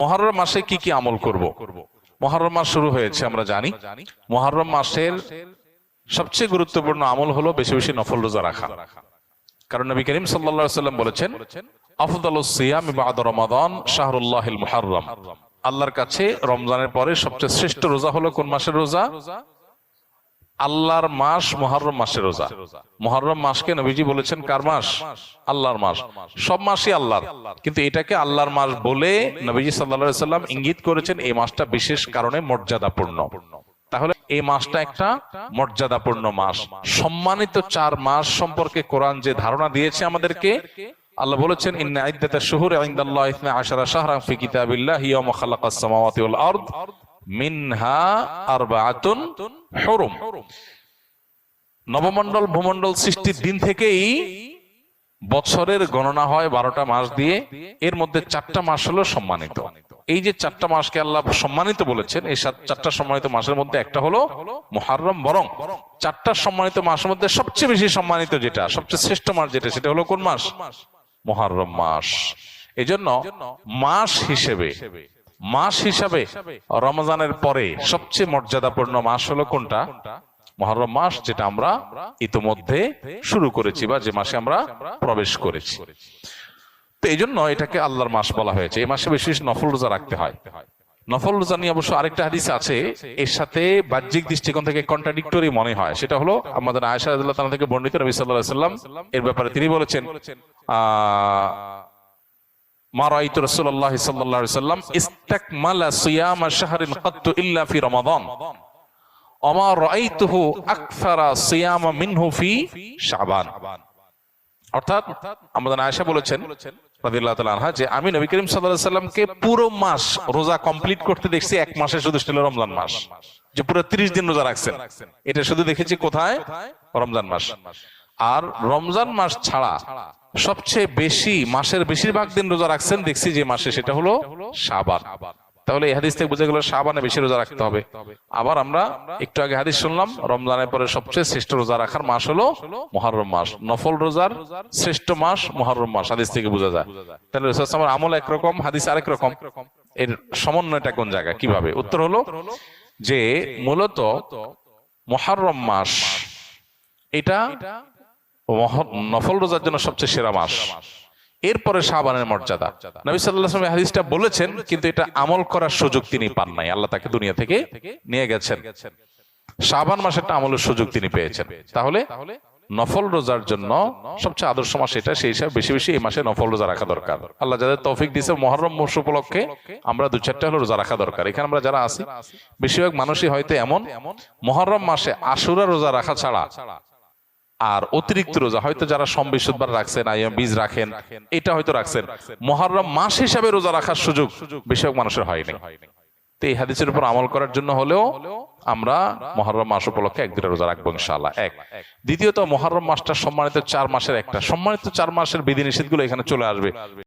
মহরম মাসে কি কি আমল করব? মহারম মাস শুরু হয়েছে, আমরা জানি। মহারম মাসের সবচেয়ে গুরুত্বপূর্ণ আমল হলো বেশি বেশি নফল রোজা রাখা। কারণ নবী করিম সাল্লা সাল্লাম বলেছেন আফদাল সিয়াম বাদ রমাদান শাহরুল্লাহিল মুহাররম। আল্লাহর কাছে রমজানের পরে সবচেয়ে শ্রেষ্ঠ রোজা হলো কোন মাসের রোজা? আল্লাহর মাস মহরম মাসের রোজা। মহরম মাসকে নবীজি বলেছেন কার মাস? আল্লাহর মাস। সব মাসই আল্লাহর। কিন্তু এটাকে আল্লাহর মাস বলে নবীজি সাল্লা সাল্লাম ইঙ্গিত করেছেন এই মাসটা বিশেষ কারণে মর্যাদাপূর্ণ। তাহলে এই মাসটা একটা মর্যাদাপূর্ণ মাস। সম্মানিত চার মাস সম্পর্কে কোরআন যে ধারণা দিয়েছে আমাদেরকে আল্লাহ বলেছেন ইন্না ইদ্দাতা শুহুর ইনদাল্লাহ ইসনা আশারা শাহরান ফি কিতাবিল্লাহ ইয়াওমা খালাকাস সামাওয়াতি ওয়াল আরদ। মিনহা হুরুম। নবমণ্ডল সৃষ্টির দিন থেকেই বছরের গণনা হয় বারোটা মাস দিয়ে। এর মধ্যে চারটা মাস হলো সম্মানিত। এই যে চারটা মাসকে আল্লাহ সম্মানিত বলেছেন, এই চারটা সম্মানিত মাসের মধ্যে একটা হলো মুহাররম বরং। চারটা সম্মানিত মাসের মধ্যে সবচেয়ে বেশি সম্মানিত যেটা, সবচেয়ে শ্রেষ্ঠ মাস যেটা, সেটা হলো কোন মাস? মুহাররম মাস। এজন্য মাস হিসেবে মাস হিসাবে রমজানের পরে সবচেয়ে মর্যাদাপূর্ণ মাস হলো কোনটা? মহরম মাস, যেটা আমরা ইতোমধ্যে শুরু করেছি বা যে মাসে আমরা প্রবেশ করেছি। তো এই জন্য এটাকে আল্লাহর মাস বলা হয়েছে। এই মাসে বেশি বেশি নফল রোজা রাখতে হয়। নফল রোজা নিয়ে অবশ্য আরেকটা হাদিস আছে। এর সাথে বাহ্যিক দৃষ্টিকোণ থেকে কন্ট্রাডিক্টরি মনে হয়। সেটা হলো আমাদের আয়সা রাদিয়াল্লাহু তাআলা থেকে বর্ণিত নবী সাল্লাল্লাহু আলাইহি সাল্লাম এর ব্যাপারে তিনি বলেছেন, আহ মা রাআইতু রাসূলুল্লাহ সাল্লাল্লাহু আলাইহি সাল্লাম, ইস্তাকমালা সিয়ামা শাহরিন কাত্তু ইল্লা ফি সিয়ামা মিনহু ফি অর্থাৎ আয়েশা বলেছেন যে আমি নবী করিম সাল্লামকে পুরো মাস রোজা কমপ্লিট করতে দেখছি, এক মাসে শুধু ছিল রমজান মাস। যে পুরো 30 দিন রোজা রাখছেন। এটা শুধু দেখেছি কোথায়? রমজান মাস। আর রমজান মাস ছাড়া সবচেয়ে বেশি, মাসের বেশিরভাগ দিন রোজা রাখছেন দেখছি যে মাসে সেটা হলো শাবান। তাহলে এই হাদিস থেকে বুঝে গেল শাবানে বেশি রোজা রাখতে হবে। আবার আমরা একটু আগে হাদিস শুনলাম, রমজানের পরে সবচেয়ে শ্রেষ্ঠ রোজা রাখার মাস হলো মহরম মাস। নফল রোজার শ্রেষ্ঠ মাস মহরম মাস, হাদিস থেকে বোঝা যায়। তাহলে আমার আমল একরকম, হাদিস আরেক রকম। এর সমন্বয়টা কোন জায়গায়, কীভাবে? উত্তর হলো যে মূলত মহরম মাস, এটা নফল রোজার জন্য সবচেয়ে সেরা মাস। এরপরে শাবানের মর্যাদা। নবী আলাইহি হাদিসটা বলেছেন, কিন্তু এটা আমল করার সুযোগ তিনি পান নাই। আল্লাহ তাকে দুনিয়া থেকে নিয়ে গেছেন। শাবান মাসেরটা আমলের সুযোগ তিনি পেয়েছেন। তাহলে নফল রোজার জন্য সবচেয়ে আদর্শ মাস এটা, সেই হিসাবে বেশি বেশি এই মাসে নফল রোজা রাখা দরকার। আল্লাহ যাদের তৌফিক দিয়েছে, মহরম মাস উপলক্ষে আমরা দু চারটা হলো রোজা রাখা দরকার। এখানে আমরা যারা আছি, বেশিরভাগ মানুষই হয়তো এমন, মহরম মাসে আশুরা রোজা রাখা ছাড়া আর অতিরিক্ত রোজা হয়তো যারা সম বৃহস্পতিবার রাখছেন আইএম বীজ রাখেন এটা হয়তো রাখছেন। মহরম মাস হিসাবে রোজা রাখার সুযোগ বেশিরভাগ মানুষের হয়নি। তো এই হাদিসের উপর আমল করার জন্য হলেও আমরা মহরম মাস উপলক্ষে এক দুটা রোজা রাখব ইনশাআল্লাহ। এক। দ্বিতীয়ত মহরম মাসটা সম্মানিত চার মাসের একটা। সম্মানিত চার মাসের বিধি নিষেধগুলো এখানে চলে আসবে।